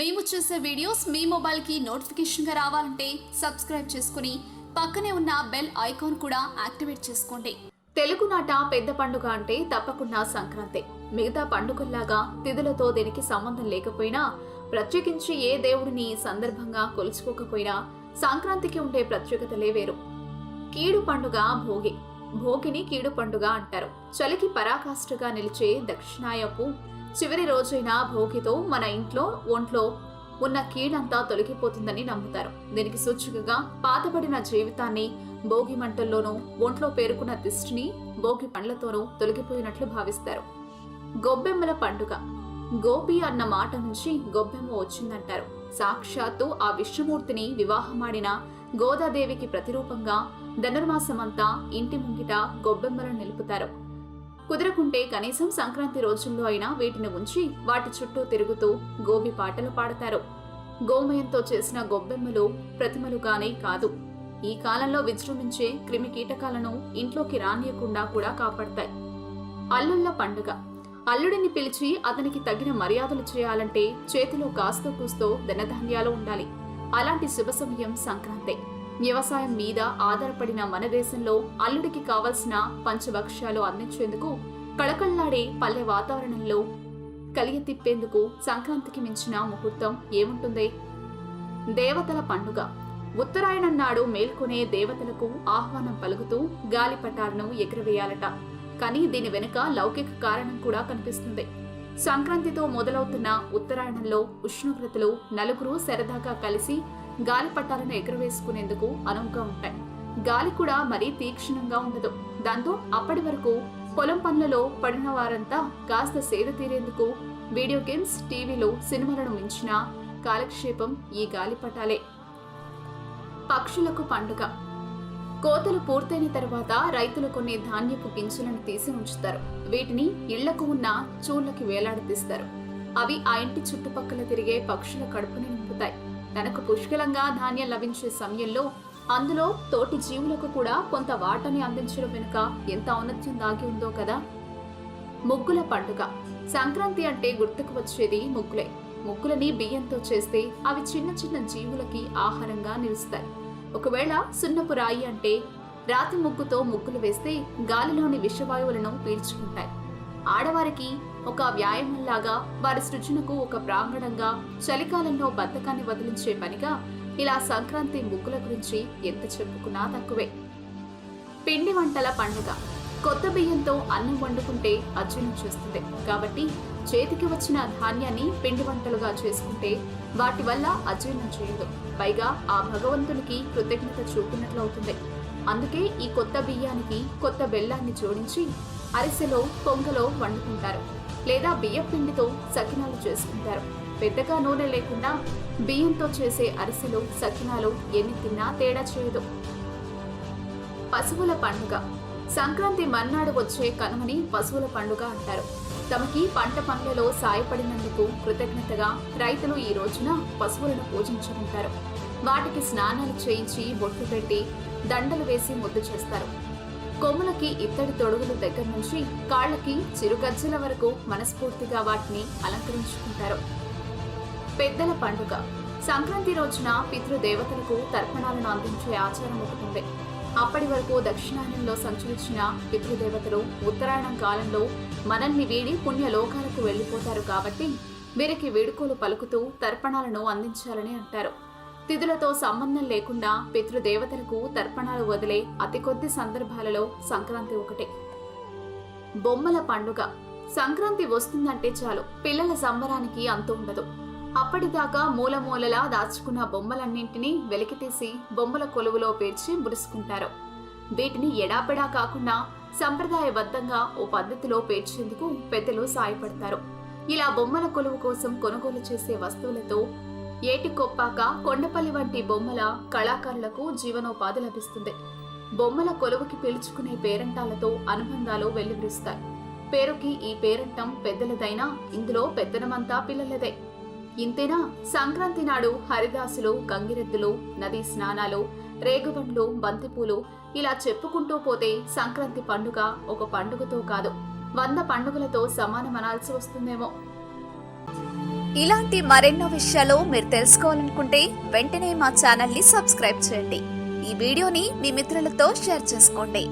మేము చేసే వీడియోస్ మీ మొబైల్కి నోటిఫికేషన్గా రావాలంటే సబ్స్క్రైబ్ చేసుకుని పక్కనే ఉన్న బెల్ ఐకాన్ కూడా యాక్టివేట్ చేసుకోండి. తెలుగునాట పెద్ద పండుగ అంటే తప్పకుండా సంక్రాంతి. మిగతా పండుగల్లాగా తిథులతో దీనికి సంబంధం లేకపోయినా ప్రత్యేకించి ఏ దేవుడిని సందర్భంగా కొలుచుకోకపోయినా సంక్రాంతికి ఉండే ప్రత్యేకతలే వేరు. కీడు పండుగ భోగి. భోగిని కీడు పండుగ అంటారు. చలికి పరాకాష్ఠగా నిలిచే దక్షిణాయపు చివరి రోజైన భోగితో మన ఇంట్లో ఒంట్లో ఉన్న కీడంతా తొలగిపోతుందని నమ్ముతారు. దీనికి సూచికగా పాతబడిన జీవితాన్ని భోగి మంటల్లోనూ ఒంట్లో పేరుకున్న దిష్టిని భోగి పండ్లతోనూ తొలగిపోయినట్లు భావిస్తారు. గొబ్బెమ్మల పండుగ. గోపి అన్న మాట నుంచి గొబ్బెమ్మ వచ్చిందంటారు. సాక్షాత్తు ఆ విష్ణుమూర్తిని వివాహమాడిన గోదాదేవికి ప్రతిరూపంగా ధనుర్మాసమంతా ఇంటి ముంగిట గొబ్బెమ్మలను నిలుపుతారు. కుదరకుంటే కనీసం సంక్రాంతి రోజుల్లో అయినా వీటిని ఉంచి వాటి చుట్టూ తిరుగుతూ గోబి పాటలు పాడతారు. గోమయంతో చేసిన గొబ్బెమ్మలు ప్రతిమలుగానే కాదు. ఈ కాలంలో విజృంభించే క్రిమి కీటకాలను ఇంట్లోకి రానియకుండా కూడా కాపాడతాయి. అల్లుళ్ళ పండుగ. అల్లుడిని పిలిచి అతనికి తగిన మర్యాదలు చేయాలంటే చేతిలో కాస్తో కూస్తో ధనధాన్యాలు ఉండాలి. అలాంటి శుభ సమయం సంక్రాంతి. వ్యవసాయం మీద ఆధారపడిన మన దేశంలో అల్లుడికి కావలసిన పంచభక్ష్యాలు అందించేందుకు కళకళ్ళాడే పల్లె వాతావరణంలో కలిగి తిప్పేందుకు సంక్రాంతికి మించిన ముహూర్తం ఏముంటుంది? దేవతల పండుగ. ఉత్తరాయణం నాడు మేల్కొనే దేవతలకు ఆహ్వానం పలుకుతూ గాలిపటాలను ఎగురవేయాలట. కానీ దీని వెనుక లౌకిక కారణం కూడా కనిపిస్తుంది. సంక్రాంతితో మొదలవుతున్న ఉత్తరాయణంలో ఉష్ణోగ్రతలు నలుగురు సరదాగా కలిసి గాలిపటాలను ఎగురవేసుకునేందుకు అనువుగా ఉంటాయి. గాలి కూడా మరీ తీక్షణంగా ఉండదు. దాంతో అప్పటి వరకు పొలం పనులలో పడిన వారంతా కాస్త సేద తీరేందుకు వీడియో గేమ్స్ టీవీలో సినిమాలను మించిన కాలక్షేపం ఈ గాలిపటాలే. పక్షులకు పండుగ. కోతలు పూర్తయిన తర్వాత రైతులు కొన్ని ధాన్యపు గింజలను తీసి ఉంచుతారు. వీటిని ఇళ్ళకు ఉన్న చూళ్ళకి వేలాడదీస్తారు. అవి ఆ ఇంటి చుట్టుపక్కల తిరిగే పక్షుల కడుపుని నింపుతాయి. తనకు పుష్కలంగా ధాన్యం లభించే సమయంలో అందులో తోటి జీవులకు కూడా కొంత వాటని అందించడం వెనుక ఎంత ఔన్నత్యం దాగి ఉందో కదా? ముగ్గుల పండుగ. సంక్రాంతి అంటే గుర్తుకు వచ్చేది ముగ్గులే. ముగ్గులని బియ్యంతో చేస్తే అవి చిన్న చిన్న జీవులకి ఆహారంగా నిలుస్తాయి. ఒకవేళ సున్నపు రాయి అంటే రాతి ముగ్గుతో ముగ్గులు వేస్తే గాలిలోని విషవాయువులను పీల్చుకుంటాయి. ఆడవారికి ఒక వ్యాయామంలాగా వారి సృజనకు ఒక ప్రాంగణంగా చలికాలంలో బద్ధకాన్ని వదిలించే పనిగా ఇలా సంక్రాంతి ముగ్గుల గురించి ఎంత చెప్పుకున్నా తక్కువే. పిండి వంటల పండుగ. కొత్త బియ్యంతో అన్నం వండుకుంటే అర్జునం చేస్తుంది. కాబట్టి చేతికి వచ్చిన ధాన్యాన్ని పిండి వంటలుగా చేసుకుంటే వాటి వల్ల అజీర్ణం చేయదు పైగా ఆ భగవంతునికి కృతజ్ఞత చూపినట్లు అవుతుంది. అందుకే ఈ కొత్త బియ్యానికి కొత్త బెల్లాన్ని జోడించి అరిసెలో పొంగలో వండుకుంటారు. లేదా బియ్యం పిండితో సకినాలు చేసుకుంటారు. పెద్దగా నూనె లేకుండా బియ్యంతో చేసే అరిసెలు సకినాలు ఎన్ని తిన్నా తేడా చేయదు. పశువుల పండుగ. సంక్రాంతి మర్నాడు వచ్చే కనుమని పశువుల పండుగ అంటారు. తమకి పంట పనులలో సాయపడినందుకు కృతజ్ఞతగా రైతులు ఈ రోజున పశువులను పూజించుకుంటారు వాటికి స్నానాలు చేయించి బొట్లు పెట్టి దండలు వేసి ముద్దు చేస్తారు. కొమ్ములకి ఇత్తడి తొడుగుల దగ్గర నుంచి కాళ్ళకి చిరుగజ్జల వరకు మనస్ఫూర్తిగా వాటిని అలంకరించుకుంటారు. పెద్దల పండుగ. సంక్రాంతి రోజున పితృదేవతలకు తర్పణాలను అందించే ఆచారం ఒకటి ఉంది. అప్పటి వరకు దక్షిణాయనంలో సంచరించిన పితృదేవతలు ఉత్తరాయణం కాలంలో మనల్ని వీడి పుణ్యలోకాలకు వెళ్ళిపోతారు కాబట్టి వీరికి వేడుకోలు పలుకుతూ తర్పణాలను అందించాలని అంటారు. తిథులతో సంబంధం లేకుండా పితృదేవతలకు తర్పణాలు వదిలే అతి కొద్ది సందర్భాలలో సంక్రాంతి ఒకటే. బొమ్మల పండుగ. సంక్రాంతి వస్తుందంటే చాలు. పిల్లల సంబరానికి అంతు ఉండదు. అప్పటిదాకా మూలమూలలా దాచుకున్న బొమ్మలన్నింటినీ వెలికితీసి బొమ్మల కొలువులో పేర్చి మురుసుకుంటారు వీటిని ఎడాపెడా కాకుండా సంప్రదాయబద్ధంగా ఓ పద్ధతిలో పేర్చేందుకు పెద్దలు సాయపడతారు. ఇలా బొమ్మల కొలువు కోసం కొనుగోలు చేసే వస్తువులతో ఏటికొప్పాక కొండపల్లి వంటి బొమ్మల కళాకారులకు జీవనోపాధి లభిస్తుంది. బొమ్మల కొలువుకి పిలుచుకునే పేరంటాలతో అనుబంధాలు వెల్లివిరుస్తాయి. పేరుకి ఈ పేరంటం పెద్దలదైనా ఇందులో పెద్దనమంతా పిల్లలదే. ఇంతేనా? సంక్రాంతి నాడు హరిదాసులు గంగిరెద్దులు నదీ స్నానాలు రేగుబండ్లు బంతిపూలు ఇలా చెప్పుకుంటూ పోతే సంక్రాంతి పండుగ ఒక పండుగతో కాదు వంద పండుగలతో సమానమనాల్సి వస్తుందేమో. ఇలాంటి మరెన్నో విషయాలు మీరు తెలుసుకోవాలనుకుంటే వెంటనే మా ఛానల్ని సబ్స్క్రైబ్ చేయండి. ఈ వీడియోని మీ మిత్రులతో షేర్ చేసుకోండి.